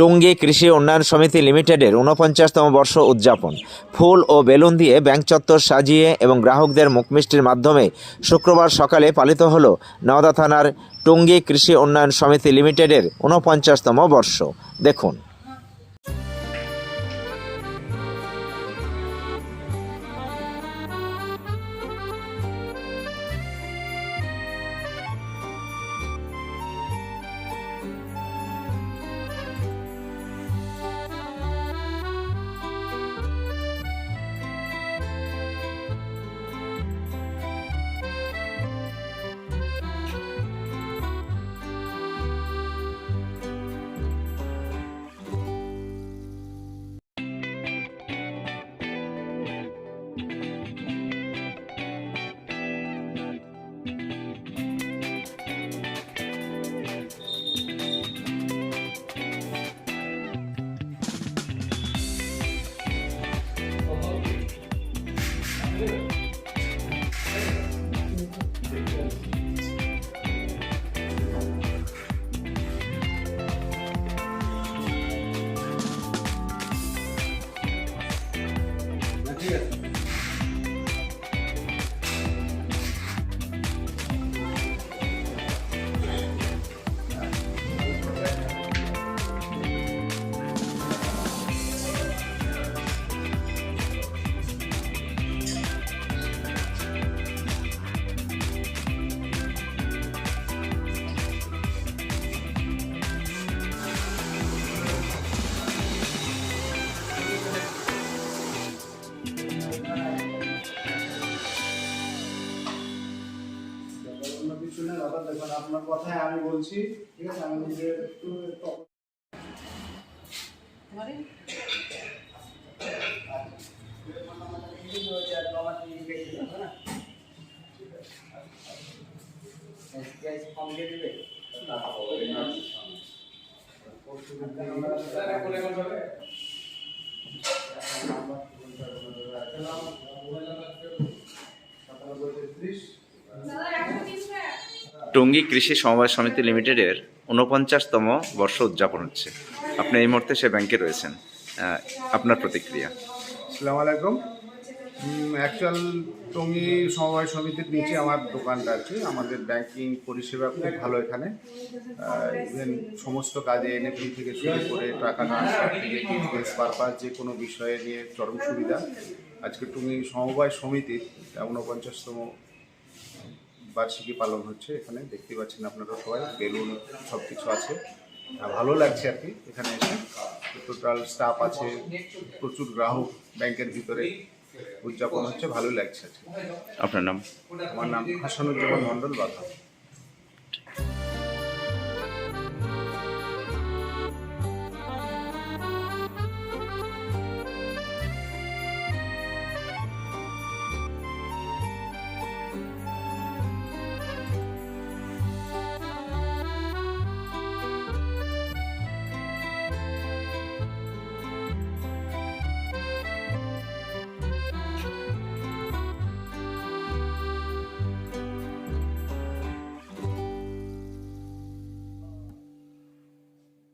টুঙ্গী কৃষি উন্নয়ন সমিতি লিমিটেডের ঊনপঞ্চাশতম বর্ষ উদযাপন। ফুল ও বেলুন দিয়ে ব্যাংক চত্বর সাজিয়ে এবং গ্রাহকদের মুখমিষ্টির মাধ্যমে শুক্রবার সকালে পালিত হল নওদা থানার টুঙ্গী কৃষি উন্নয়ন সমিতি লিমিটেডের ঊনপঞ্চাশতম বর্ষ। দেখুন। নেই আপনার কথায় আমি বলছি ঠিক আছে? আমি নিজে একটু তখন টুঙ্গী কৃষি সমবায় সমিতি লিমিটেডের ঊনপঞ্চাশতম বর্ষ উদযাপন হচ্ছে। আপনি এই মুহূর্তে সে ব্যাংকে রয়েছেন। আপনার প্রতিক্রিয়া? আসসালামু আলাইকুম। অ্যাকচুয়াল টঙ্গী সমবায় সমিতির নিচে আমার দোকানটা আছে। আমাদের ব্যাংকিং পরিষেবা খুব ভালো এখানে। ইভেন সমস্ত কাজে এনএফি থেকে শুরু করে টাকা ট্রান্সফার থেকে বিজনেস পারপাস যে কোনো বিষয়ে নিয়ে চরম সুবিধা। আজকে টঙ্গী সমবায় সমিতির ঊনপঞ্চাশতম বার্ষিকী পালন হচ্ছে এখানে। দেখতে পাচ্ছেন আপনারা সবাই বেলুন সব কিছু আছে ভালো লাগছে আর কি এখানে এসে। টোটাল স্টাফ আছে প্রচুর গ্রাহক ব্যাংকের ভিতরে উদযাপন হচ্ছে ভালোই লাগছে আপনার নাম? আমার নাম হাসানুজ্জামান মণ্ডল বাধা।